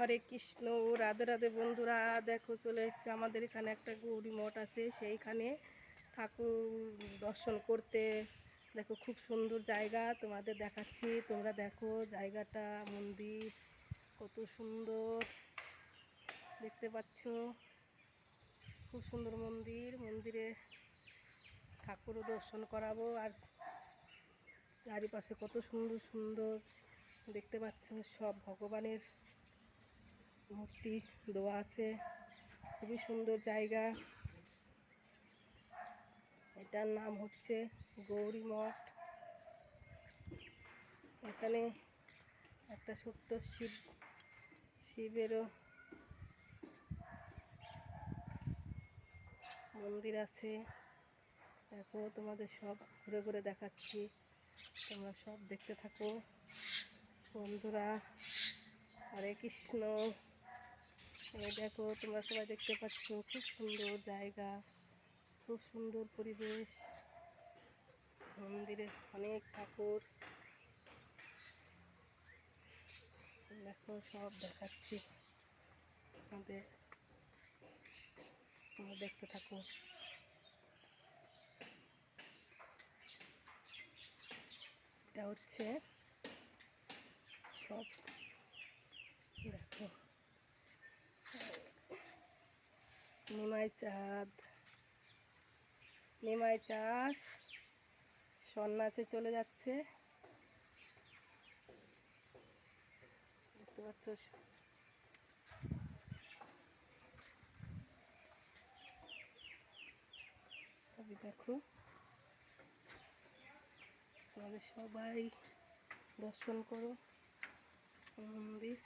হরে কৃষ্ণ, রাধে রাধে বন্ধুরা। দেখো চলে এসছে আমাদের এখানে একটা গৌরী মঠ আছে। সেইখানে ঠাকুর দর্শন করতে। দেখো খুব সুন্দর জায়গা, তোমাদের দেখাচ্ছি। তোমরা দেখো জায়গাটা, মন্দির কত সুন্দর। দেখতে পাচ্ছ? খুব সুন্দর মন্দির। মন্দিরে ঠাকুরও দর্শন করাবো। আর চারিপাশে কত সুন্দর সুন্দর। দেখতে পাচ্ছ সব ভগবানের মূর্তি দেওয়া আছে। খুবই সুন্দর জায়গা। এটার নাম হচ্ছে গৌরী মঠ। এখানে একটা ছোট্ট শিব, শিবেরও মন্দির আছে। দেখো তোমাদের সব ঘুরে ঘুরে দেখাচ্ছি। তোমরা সব দেখতে থাকো। বন্ধুরা, হরে কৃষ্ণ। দেখো, তোমরা সবাই দেখতে পাচ্ছ, খুব সুন্দর জায়গা, খুব সুন্দর পরিবেশ। মন্দিরে অনেক ঠাকুর। দেখো, সব দেখাচ্ছি আমাদের তোমরা দেখতে থাকো। এটা হচ্ছে সব দেখো নিমাই চাঁদ, নিমাই চাষ, সন্ন্যাসে চলে যাচ্ছে। দেখতে পাচ্ছ? দেখো। তোমাদের সবাই দর্শন করো। মন্দির।